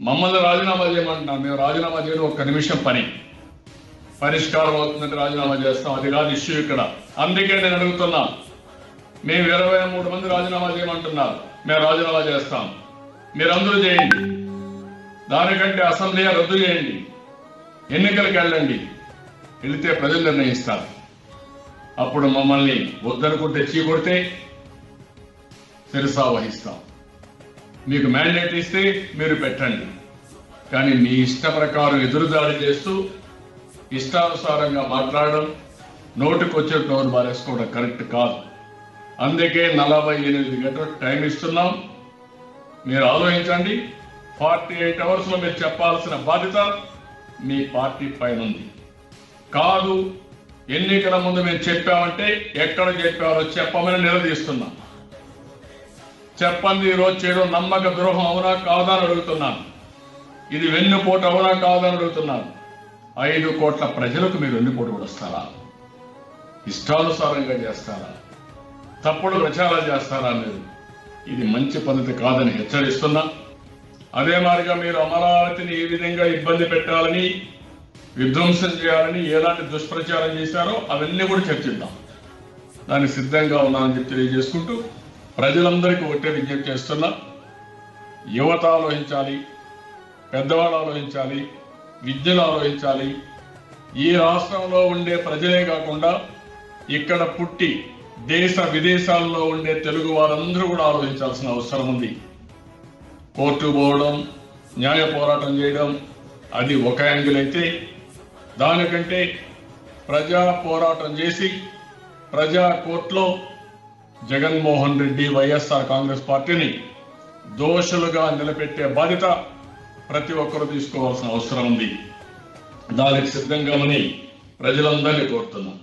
మమ్మల్ని రాజీనామా చేయమంటున్నాం. మేము రాజీనామా చేయడం ఒక్క నిమిషం పని. పరిష్కారం అవుతుందంటే రాజీనామా చేస్తాం. అది కాదు ఇష్యూ ఇక్కడ. అందుకే నేను అడుగుతున్నా. మేము ఇరవై మూడు మంది రాజీనామా చేయమంటున్నారు. మేము రాజీనామా చేస్తాం. మీరందరూ చేయండి. దానికంటే అసెంబ్లీ రద్దు చేయండి. ఎన్నికలకు వెళ్ళండి. వెళితే ప్రజలు నిర్ణయిస్తారు. అప్పుడు మమ్మల్ని వద్దనుకుంటే చీకొడితే శిరసా వహిస్తాం. మీకు మ్యాండేట్ ఇస్తే మీరు పెట్టండి. కానీ మీ ఇష్ట ప్రకారం ఎదురుదాడి చేస్తూ ఇష్టానుసారంగా మాట్లాడడం నోటికి వచ్చే నోరు మారేసుకోవడం కరెక్ట్ కాదు. అందుకే నలభై ఎనిమిది గంటలు టైం ఇస్తున్నాం. మీరు ఆలోచించండి. ఫార్టీ ఎయిట్ అవర్స్లో మీరు చెప్పాల్సిన బాధ్యత మీ పార్టీ పైన ఉంది. కాదు ఎన్నికల ముందు మేము చెప్పామంటే ఎక్కడ చెప్పారో చెప్పమని నిలదీస్తున్నాం. చెప్పండి ఈరోజు రోజు చేయడం నమ్మక ద్రోహం అవునా కాదా అని అడుగుతున్నాను. ఇది వెన్నుపోటు అవునా కాదా అని అడుగుతున్నాను. ఐదు కోట్ల ప్రజలకు మీరు వెన్నుపోటు కూడా వస్తారా ఇష్టానుసారంగా చేస్తారా? తప్పుడు ప్రచారాలు చేస్తారా మీరు? ఇది మంచి పద్ధతి కాదని హెచ్చరిస్తున్నా. అదే మాదిరిగా మీరు అమరావతిని ఏ విధంగా ఇబ్బంది పెట్టాలని విధ్వంసం చేయాలని ఎలాంటి దుష్ప్రచారం చేశారో అవన్నీ కూడా చర్చిద్దాం. దానికి సిద్ధంగా ఉన్నామని చెప్పి తెలియజేసుకుంటూ ప్రజలందరికీ ఒకటే విజ్ఞప్తి చేస్తున్నా యువత ఆలోచించాలి పెద్దవాళ్ళు ఆలోచించాలి విద్యను ఆలోచించాలి. ఈ రాష్ట్రంలో ఉండే ప్రజలే కాకుండా ఇక్కడ పుట్టి దేశ విదేశాల్లో ఉండే తెలుగు వారందరూ కూడా ఆలోచించాల్సిన అవసరం ఉంది. కోర్టు పోవడం న్యాయ పోరాటం చేయడం అది ఒక యాంగిల్ అయితే దానికంటే ప్రజా పోరాటం చేసి ప్రజా కోర్టులో జగన్మోహన్ రెడ్డి వైఎస్ఆర్ కాంగ్రెస్ పార్టీని దోషులుగా నిలబెట్టే బాధ్యత ప్రతి ఒక్కరూ తీసుకోవాల్సిన అవసరం ఉంది. దానికి సిద్ధంగామని ప్రజలందరినీ కోరుతున్నాం.